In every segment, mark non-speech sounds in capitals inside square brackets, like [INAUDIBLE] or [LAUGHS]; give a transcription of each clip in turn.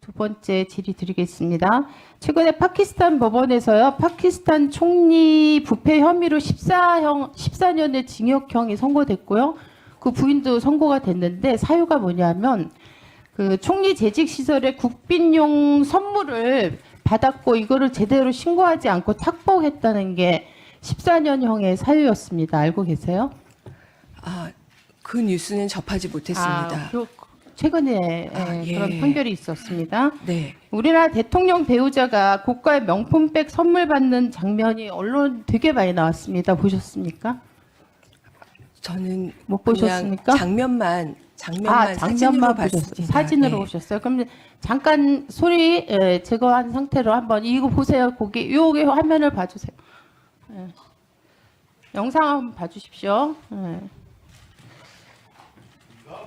두 번째 질의 드리겠습니다. 최근에 파키스탄 법원에서요, 파키스탄 총리 부패 혐의로 14형, 14년의 징역형이 선고됐고요. 그 부인도 선고가 됐는데 사유가 뭐냐면 그 총리 재직 시설에 국빈용 선물을 받았고 이거를 제대로 신고하지 않고 착복했다는 게 14년형의 사유였습니다. 알고 계세요? 아, 그 뉴스는 접하지 못했습니다. 아, 최근에 아, 예, 예. 그런 판결이 있었습니다. 네. 우리나라 대통령 배우자가 고가의 명품백 선물 받는 장면이 언론 되게 많이 나왔습니다. 보셨습니까? 저는 못 보셨습니까? 장면만 장면만 아, 장면만. 보셨어요. 사진으로 네. 오셨어요. 그럼 잠깐 소리 예, 제거한 상태로 한번 이거 보세요. 거기 요게 화면을 봐주세요. 예. 영상 한번 봐주십시오. 예.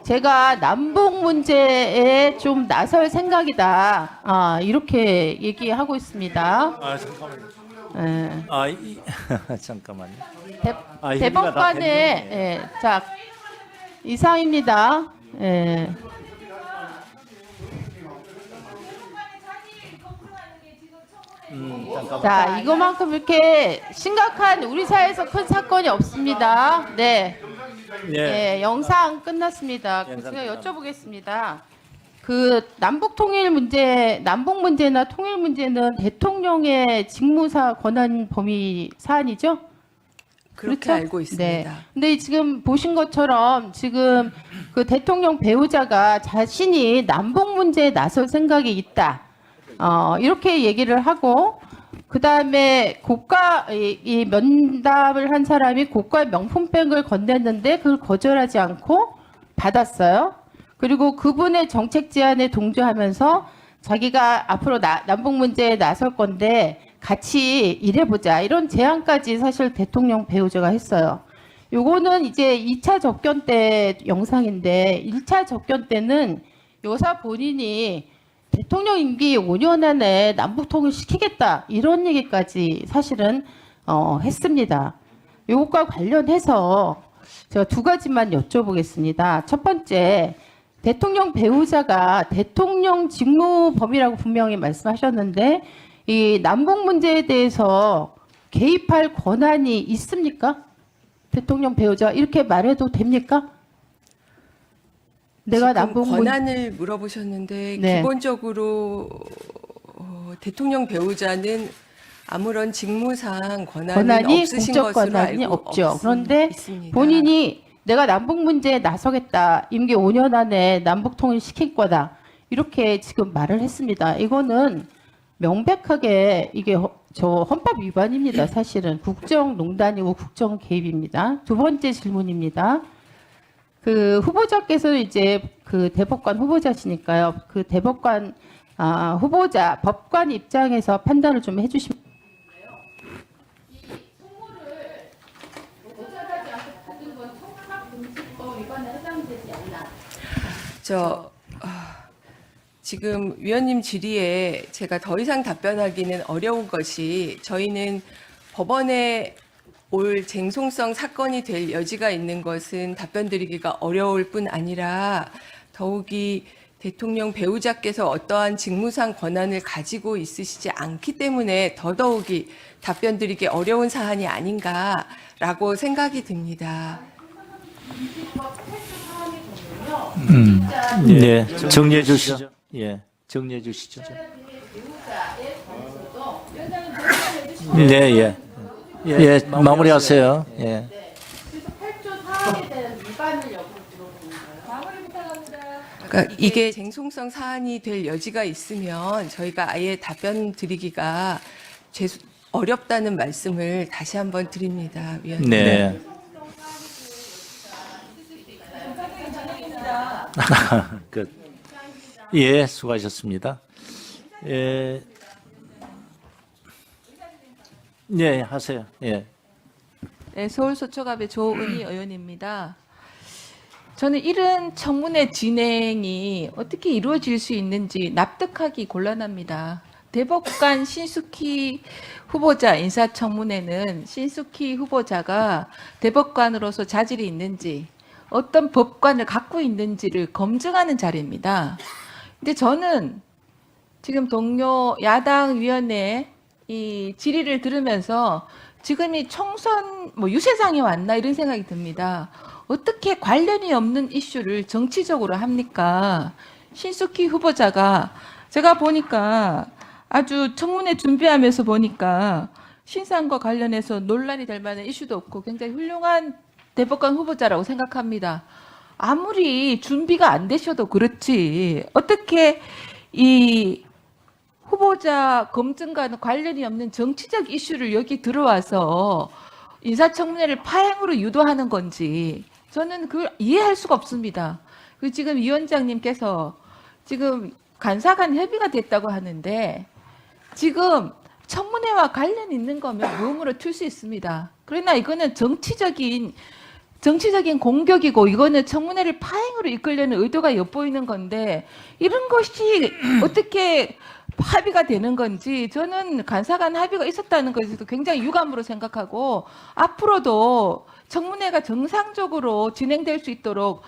제가 남북 문제에 좀 나설 생각이다. 아, 이렇게 얘기하고 있습니다. 아 잠깐만요. 예. 아 이, [LAUGHS] 잠깐만요. 대, 아, 협의가 다 대법관의 됐네. 예, 자 이상입니다. 예. 음, 잠깐만. 자 이거만큼 이렇게 심각한 우리 사회에서 큰 사건이 없습니다. 네, 예. 예, 영상 끝났습니다. 영상 제가. 여쭤보겠습니다. 그 남북 통일 문제, 남북 문제나 통일 문제는 대통령의 직무사 권한 범위 사안이죠? 그렇게 그렇죠? 알고 있습니다. 네. 근데 지금 보신 것처럼 지금 그 대통령 배우자가 자신이 남북 문제에 나설 생각이 있다. 어, 이렇게 얘기를 하고 그 다음에 고가 이, 이 면담을 한 사람이 고가 명품백을 건넸는데 그걸 거절하지 않고 받았어요. 그리고 그분의 정책 제안에 동조하면서 자기가 앞으로 나- 남북 문제에 나설 건데 같이 일해보자 이런 제안까지 사실 대통령 배우자가 했어요. 요거는 이제 2차 접견 때 영상인데 1차 접견 때는 여사 본인이 대통령 임기 5년 안에 남북 통일 시키겠다 이런 얘기까지 사실은 어, 했습니다. 요것과 관련해서 제가 두 가지만 여쭤보겠습니다. 첫 번째, 대통령 배우자가 대통령 직무 범위라고 분명히 말씀하셨는데 이 남북 문제에 대해서 개입할 권한이 있습니까? 대통령 배우자 이렇게 말해도 됩니까? 내가 남북 문 권한을 물어보셨는데 네. 기본적으로 어, 대통령 배우자는 아무런 직무상 권한은 권한이 없으신 공적 것으로 권한이 알고 없죠. 없- 그런데 있습니다. 본인이 내가 남북 문제에 나서겠다. 임기 5년 안에 남북 통일 시킬 거다. 이렇게 지금 말을 했습니다. 이거는 명백하게 이게 허- 저 헌법 위반입니다. 사실은 국정농단이고 국정 개입입니다. 두 번째 질문입니다. 그 후보자께서 이제 그 대법관 후보자시니까요. 그 대법관 아, 후보자 법관 입장에서 판단을 좀 해주시면. 저 아, 지금 위원님 질의에 제가 더 이상 답변하기는 어려운 것이 저희는 법원에 올 쟁송성 사건이 될 여지가 있는 것은 답변드리기가 어려울 뿐 아니라 더욱이 대통령 배우자께서 어떠한 직무상 권한을 가지고 있으시지 않기 때문에 더더욱이 답변드리기 어려운 사안이 아닌가라고 생각이 듭니다. 예. 정리해 주시죠. 예. 정리해 주시죠. 네, 예. 예, 마무리하세요. 예. 그래서 8조 사항에 대한 위반을 물어보는 거예요. 그러니까 이게 쟁송성 사안이 될 여지가 있으면 저희가 아예 답변 드리기가 죄수- 어렵다는 말씀을 다시 한번 드립니다, 위원님. 네. [LAUGHS] 끝. 예, 수고하셨습니다. 예. 네, 하세요. 예. 네, 서울 서초갑의 조은희 의원입니다. 저는 이런 청문회 진행이 어떻게 이루어질 수 있는지 납득하기 곤란합니다. 대법관 신숙희 후보자 인사청문회는 신숙희 후보자가 대법관으로서 자질이 있는지 어떤 법관을 갖고 있는지를 검증하는 자리입니다. 근데 저는 지금 동료 야당 위원회 이 질의를 들으면서 지금 이 총선 뭐 유세장에 왔나 이런 생각이 듭니다. 어떻게 관련이 없는 이슈를 정치적으로 합니까? 신숙희 후보자가 제가 보니까 아주 청문회 준비하면서 보니까 신상과 관련해서 논란이 될 만한 이슈도 없고 굉장히 훌륭한 대법관 후보자라고 생각합니다. 아무리 준비가 안 되셔도 그렇지 어떻게 이 후보자 검증과는 관련이 없는 정치적 이슈를 여기 들어와서 인사청문회를 파행으로 유도하는 건지 저는 그걸 이해할 수가 없습니다. 그 지금 위원장님께서 지금 간사 간 협의가 됐다고 하는데 지금 청문회와 관련 있는 거면 무음으로 틀 수 있습니다. 그러나 이거는 정치적인 정치적인 공격이고 이거는 청문회를 파행으로 이끌려는 의도가 엿보이는 건데 이런 것이 어떻게 합의가 되는 건지 저는 간사 간 합의가 있었다는 것에도 굉장히 유감으로 생각하고 앞으로도 청문회가 정상적으로 진행될 수 있도록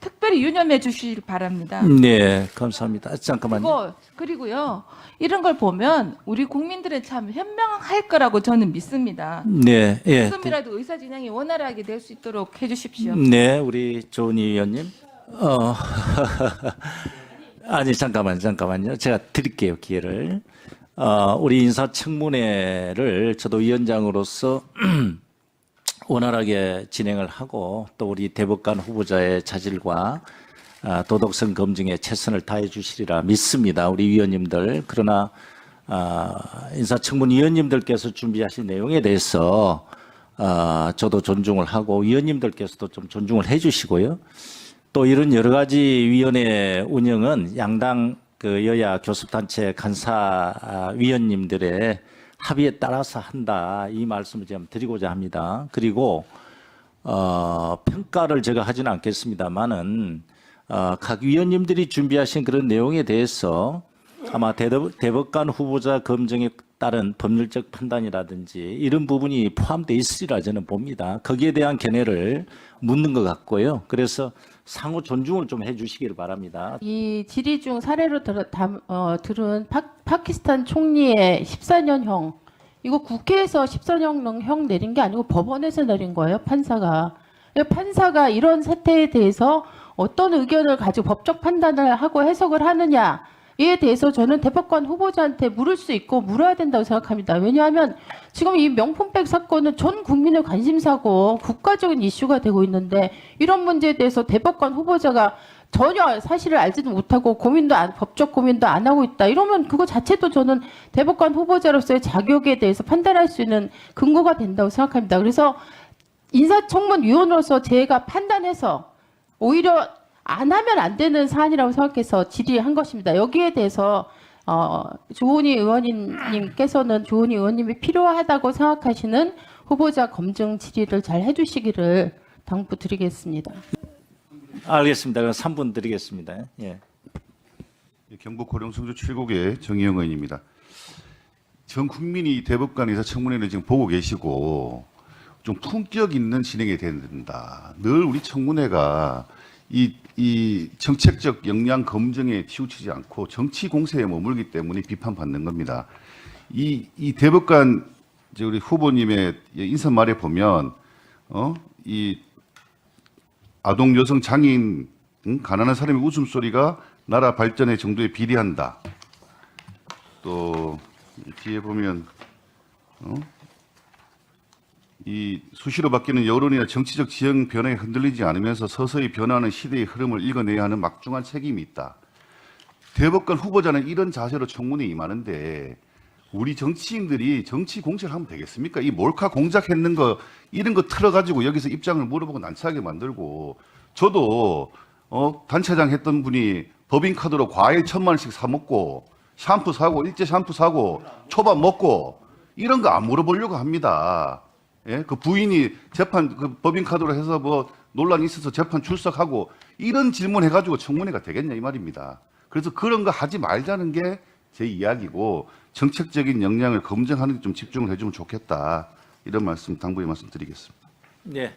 특별히 유념해 주시길 바랍니다. 네, 감사합니다. 잠깐만요. 그리고 그리고요 이런 걸 보면 우리 국민들은 참 현명할 거라고 저는 믿습니다. 네, 예. 지금이라도 의사 진행이 원활하게 될 수 있도록 해주십시오. 네, 우리 조은희 의원님. 어, [LAUGHS] 아니 잠깐만, 잠깐만요. 제가 드릴게요 기회를. 어, 우리 인사청문회를 저도 위원장으로서 [CLEARS THROAT] 원활하게 진행을 하고 또 우리 대법관 후보자의 자질과 아, 도덕성 검증에 최선을 다해 주시리라 믿습니다. 우리 위원님들. 그러나 아, 인사청문 위원님들께서 준비하신 내용에 대해서 아, 저도 존중을 하고 위원님들께서도 좀 존중을 해 주시고요. 또 이런 여러 가지 위원회 운영은 양당 그 여야 교섭단체 간사 아, 위원님들의 합의에 따라서 한다 이 말씀을 좀 드리고자 합니다. 그리고 어, 평가를 제가 하지는 않겠습니다만은 어, 각 위원님들이 준비하신 그런 내용에 대해서 아마 대법, 대법관 후보자 검증에 따른 법률적 판단이라든지 이런 부분이 포함되어 있으리라 저는 봅니다. 거기에 대한 견해를 묻는 것 같고요. 그래서 상호 존중을 좀 해주시기를 바랍니다. 이 질의 중 사례로 들, 담, 어, 들은 파, 파키스탄 총리의 14년형 이거 국회에서 14년형 내린 게 아니고 법원에서 내린 거예요 판사가 판사가 이런 사태에 대해서 어떤 의견을 가지고 법적 판단을 하고 해석을 하느냐 이에 대해서 저는 대법관 후보자한테 물을 수 있고 물어야 된다고 생각합니다. 왜냐하면 지금 이 명품백 사건은 전 국민의 관심사고 국가적인 이슈가 되고 있는데 이런 문제에 대해서 대법관 후보자가 전혀 사실을 알지도 못하고 고민도 안, 법적 고민도 안 하고 있다. 이러면 그거 자체도 저는 대법관 후보자로서의 자격에 대해서 판단할 수 있는 근거가 된다고 생각합니다. 그래서 인사청문위원으로서 제가 판단해서 오히려 안 하면 안 되는 사안이라고 생각해서 질의한 것입니다. 여기에 대해서 어, 조은희 의원님께서는 조은희 의원님이 필요하다고 생각하시는 후보자 검증 질의를 잘 해주시기를 당부드리겠습니다. 알겠습니다. 그럼 3분 드리겠습니다. 예. 경북 고령성주 7국의 정의영 의원입니다. 전 국민이 대법관 인사청문회를 지금 보고 계시고 좀 품격 있는 진행이 된다. 늘 우리 청문회가 이, 이 정책적 역량 검증에 치우치지 않고 정치 공세에 머물기 때문에 비판받는 겁니다. 이, 이 대법관 이제 우리 후보님의 인사말에 보면 어? 이 아동 여성 장애인 응? 가난한 사람의 웃음소리가 나라 발전의 정도에 비례한다. 또 뒤에 보면 어? 이 수시로 바뀌는 여론이나 정치적 지형 변화에 흔들리지 않으면서 서서히 변화하는 시대의 흐름을 읽어내야 하는 막중한 책임이 있다. 대법관 후보자는 이런 자세로 청문회에 임하는데 우리 정치인들이 정치 공세를 하면 되겠습니까? 이 몰카 공작했는 거 이런 거 틀어가지고 여기서 입장을 물어보고 난처하게 만들고 저도 어, 단체장 했던 분이 법인카드로 과일 천만 원씩 사 먹고 샴푸 사고 일제 샴푸 사고 초밥 먹고 이런 거 안 물어보려고 합니다. 예, 그 부인이 재판 그 법인 카드로 해서 뭐 논란이 있어서 재판 출석하고 이런 질문 해가지고 청문회가 되겠냐 이 말입니다. 그래서 그런 거 하지 말자는 게 제 이야기고 정책적인 역량을 검증하는 데 좀 집중을 해주면 좋겠다 이런 말씀 당부의 말씀 드리겠습니다. 네,